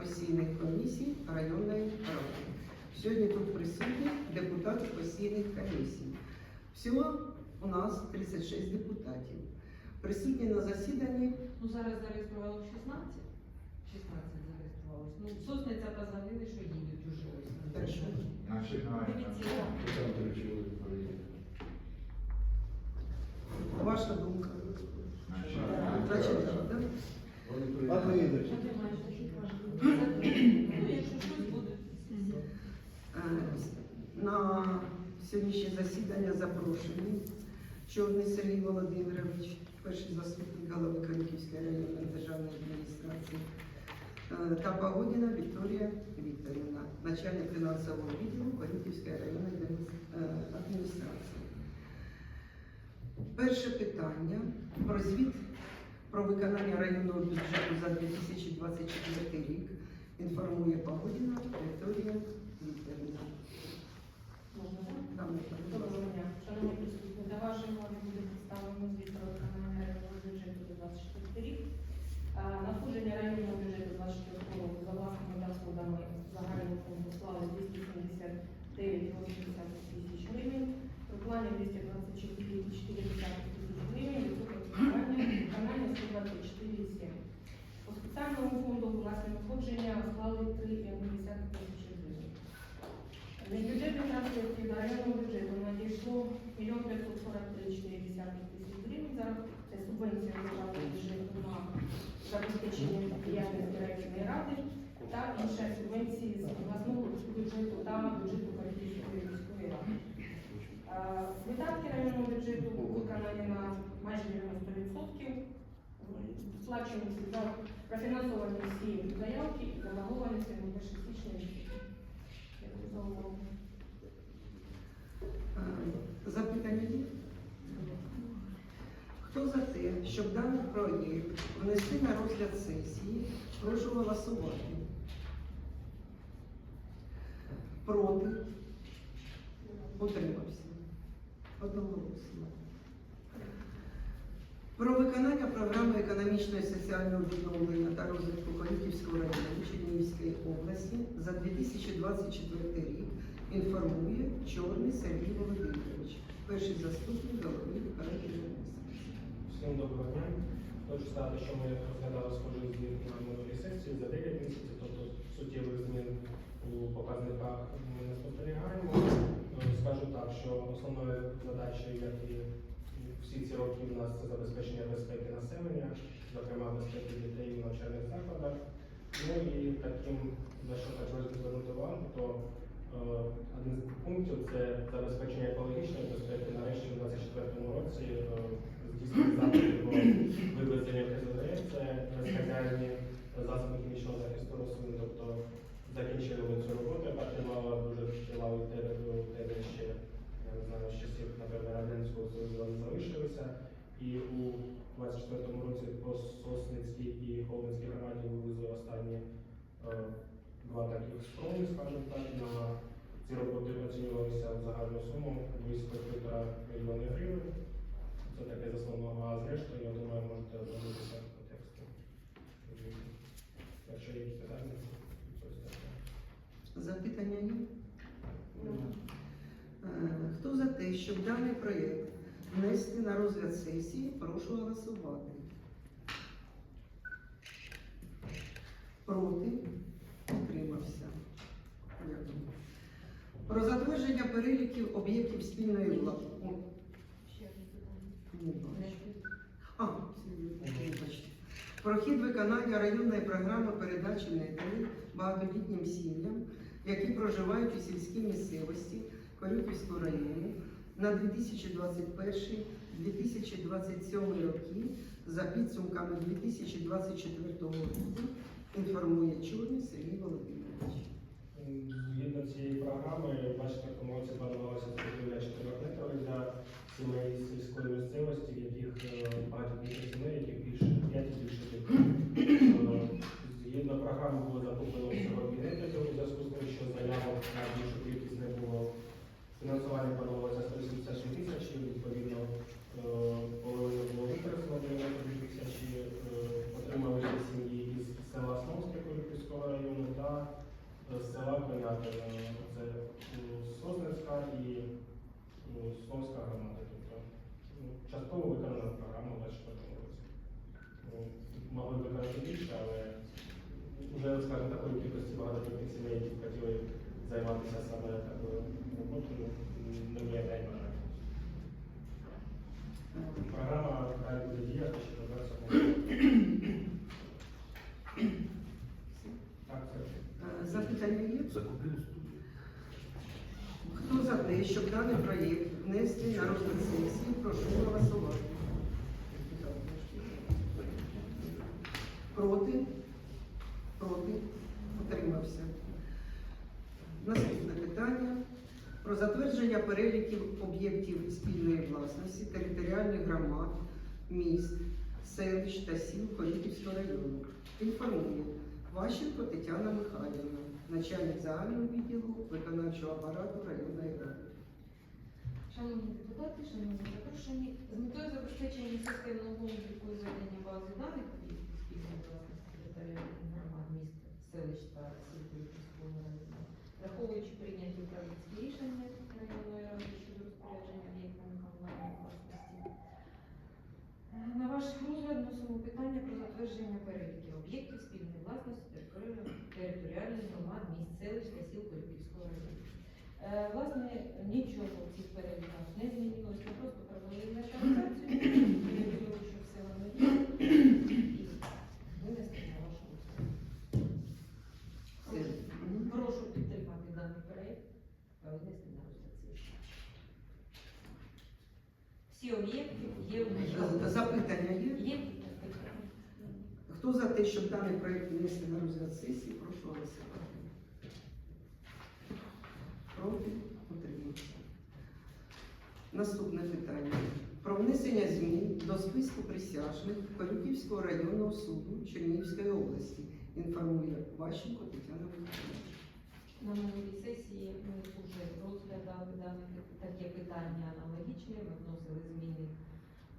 постійних комісій районної ради. Сьогодні тут присутні депутати постійних комісій. Всього у нас 36 депутатів. Присутні на засіданні Ну зараз зареєструвало 16. 16 зареєструвалось. Ну, сосниця та заявили, що їдуть уже ось. Так? Наші Дивіться. ваша думка. Наші Значить, так, да? Ладно, Ігор. Ну, якщо щось буде. Е, На сьогоднішнє засідання запрошені. Чорний Сергій Володимирович, перший заступник голови Коньківської районної державної адміністрації, е, та Погодіна Вікторія Вікторівна, начальник фінансового відділу Коньківської районної е, адміністрації. Перше питання про звіт про виконання районного бюджету за 2024 рік. Інформує Погодіна Вікторія Вікторівна. Можна, так? Там не Доброго дня. Шановні присутні, до вашої уваги буде представлено звіт про виконання районного бюджету за 24 рік. А, Надходження районного бюджету 24 року за власними доходами загального фонду склали 279,8 тисяч гривень, проплання 224,4 тисяч гривень, виконання виконання 124,7. По спеціальному фонду власне надходження склали 3,1 тисячі гривень. Міжбюджетних трансфертів до районного бюджету надійшло 1 543,4 тисяч гривень за це субвенція державного бюджету на забезпечення діяльності районної ради та інші субвенції з обласного бюджету та бюджету Харківської міської ради. Е, Видатки районного бюджету виконані на майже 90%. Сплачені за профінансовані всі заявки і заборгованості на 1 січня. Е, Запитання є? Хто за те, щоб даний проєкт внести на розгляд сесії, прошу голосувати. Проти? Утримався. Одноголосно. Про виконання програми економічного соціального відновлення та розвитку Коліківського району Чернігівської області за 2024 рік інформує Чорний Сергій Володимирович, перший заступник голови райдержадміністрації. Всім доброго дня. Хочу сказати, що ми розглядали схожий звіт на минулій сесії за 9 місяців, тобто суттєвих змін у показниках ми не спостерігаємо. Е, Скажу так, що основною задачею, як і всі ці роки, у нас це забезпечення безпеки населення, зокрема безпеки дітей у навчальних закладах. Ну і таким, за що також звернути увагу, то е, один з пунктів це забезпечення екологічної безпеки. Нарешті у 2024 році е, здійснили заходи по вивезення КЗД, це безхазяйні засоби хімічного захисту рослин, тобто закінчили ми цю роботу, яка тривала дуже тривалий термін, ще, я не знаю, з часів, напевно, Радянського Союзу залишилися. І у 24-му році по Сосницькій і Холминській громаді вивезли останні е, два таких спроби, скажімо так, на ці роботи оцінювалися в загальну суму близько півтора мільйони гривень. Це таке з основного, а зрештою, я думаю, можете ознайомитися по тексту. Якщо є питання, таке. Запитання є? Е, Хто за те, щоб даний проєкт внести на розгляд сесії, прошу голосувати. Проти? Утримався. Дякую. Про затвердження переліків об'єктів спільної бачу. А, вибачте. Про виконання районної програми передачі енергії багатодітнім сім'ям, які проживають у сільській місцевості Корюківського району на 2021-2027 роки за підсумками 2024 року інформує Чорний Сергій Володимирович. Згідно цієї програми, в 2024 році планувалося закупівля чотирьох метрів для сімей сільської місцевості, в яких багато багатодітних сімей, яких більше 5 і більше дітей. Е, Згідно програми було закуплено всього дві метрів у зв'язку з тим, що заявок на більшу кількість не було. Фінансування планувалося 176 тисяч, відповідно, е, половина було використано 92 тисячі, е, отримали сім'ї із села Сновське Корюківського району, та з села Конятина. Це ну, і Сновська громада. Тобто ну, частково виконана програма в 24 році. Ну, Могли виконати більше, але вже, скажімо, такої кількості багатодітних сімей, які хотіли займатися саме такою роботою, не виявляє бажання. Програма далі буде діяти ще до 27 Так, це. Е, Запитання є? Закупили студію. Хто за те, щоб даний проєкт внести на розгляд сесії, прошу голосувати. Проти? Проти? Утримався. Наступне питання про затвердження переліків об'єктів спільної власності територіальних громад, міст, селищ та сіл Коліківського району. Інформує Ващенко Тетяна Михайлівна, начальник загального відділу виконавчого апарату районної ради. Шановні депутати, шановні запрошені, з метою забезпечення системного обліку і ведення бази даних спільної власності територіальних громад міст, селищ та сіл Київського району, враховуючи прийняті управлінські рішення районної ради щодо розпорядження об'єктами комунальної власності. Е, На ваш розгляд вносимо питання про затвердження переліків об'єктів спільної власності територіальних громад місць селищ та сіл Поліпівського району. Е, Власне, нічого в цих переліках не змінилося, ми просто провели інвентаризацію, перевірили, що все воно є, і винесли на вашу розгляд. Все. Мгм. Прошу підтримати даний проект та винести на розгляд сесії. Всі об'єкти є в Е, Запитання є? Є питання? Хто за те, щоб даний проєкт внести на розгляд сесії, прошу голосувати. Проти? Утримався. Наступне питання. Про внесення змін до списку присяжних Корюківського районного суду Чернігівської області. Інформує Ващенко Тетяна Михайлівна. На минулій сесії ми вже розглядали дане таке питання аналогічне, ми вносили зміни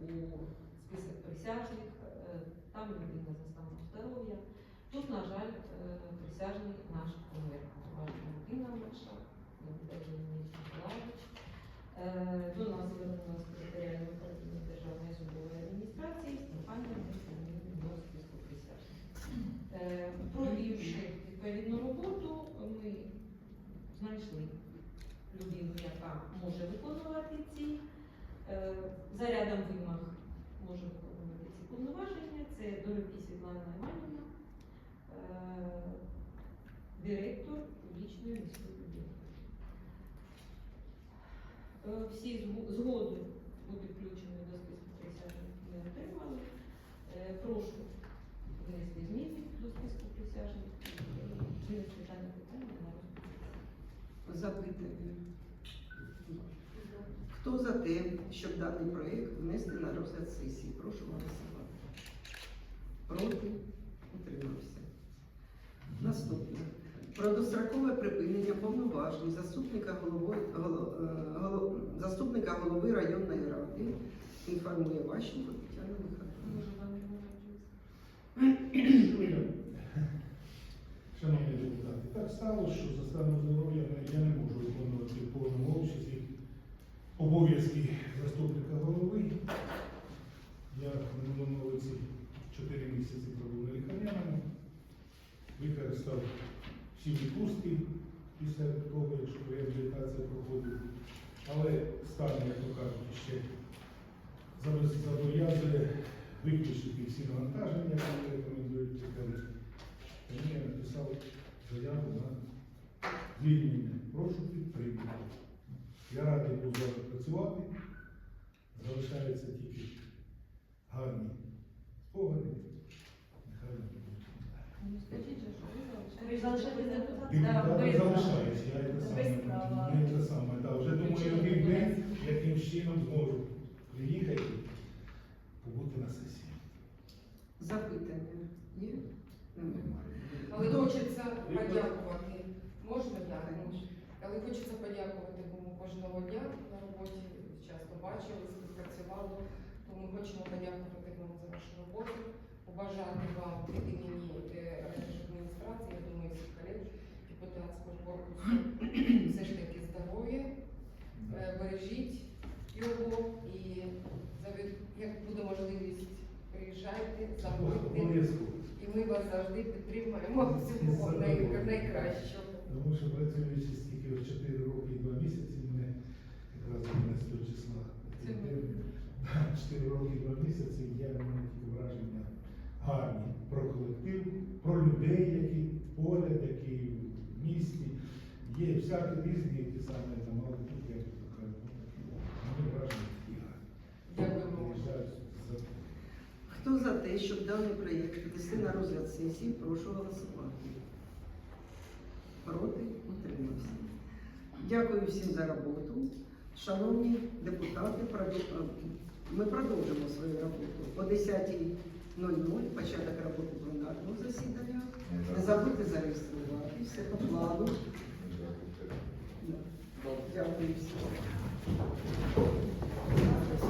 у список присяжних, е, там людина за станом здоров'я. Тут, на жаль, е, присяжний наш. Важна людина наша, Леонід Е, До нас звернулася територіальне управління Державної судової адміністрації з до списку присяжних. Е, Провівши відповідну роботу, ми знайшли людину, яка може виконувати ці е, за рядом вимог може виконувати ці повноваження. Це Дорогій Світлана Іванівна, е, директор публічної міської бібліотеки. Е, Всі згоди бути включені до списку присяжних ми отримали. Е, Прошу внести зміни до списку присяжних винести дане питання на розгляд. Запитання. Хто за те, щоб даний проєкт внести на розгляд сесії? Прошу голосувати. Проти? Утримався. Наступне. Про дострокове припинення повноважень заступника голови, голо- е, голо- заступника голови районної ради інформує Ващенко Тетяна може Шановні депутати, так стало, що за станом здоров'я я не можу виконувати в повному обсязі обов'язки заступника голови. Я в минулому році 4 місяці пробув на лікарняному, використав всі відпустки після того, якщо реабілітація проходить. Але стан, як то кажуть, ще зобов'язує виключити всі навантаження, які рекомендують лікарі. Тому я написав заяву на звільнення. Прошу підтримати. Я радий був зараз працювати. Залишаються тільки гарні спогади. Ви залишаєтесь? Ти Да, да, залишаюсь, я ви саме. справа. Те саме. Да, вже думаю, день, яким чином зможу приїхати, побути на сесії. Запитання є? Але хочеться подякувати. Можна я? Але хочеться подякувати, бо ми кожного дня на роботі часто бачили, співпрацювали. Тому ми хочемо подякувати вам за вашу роботу, побажати вам від імені е, адміністрації, я думаю, всіх колег депутатського корпусу все ж таки здоров'я, е, бережіть його і як буде можливість, приїжджайте, заходьте. І ми вас завжди підтримуємо всього найкращого. Тому що працюючи стільки ось 4 роки і 2 місяці, ми якраз 11 числа 4 роки і 2 місяці, я маю такі враження. Є всякі різні, які саме там, але тут я тут ну, такі, враження. Дякуємо. Хто за те, щоб даний проєкт внести на розгляд сесії, прошу голосувати. Проти? Утримався. Дякую всім за роботу. Шановні депутати, ми продовжимо свою роботу о 10.00, початок роботи пленарного засідання. Не забудьте зареєструвати все по плану. Дякую всім.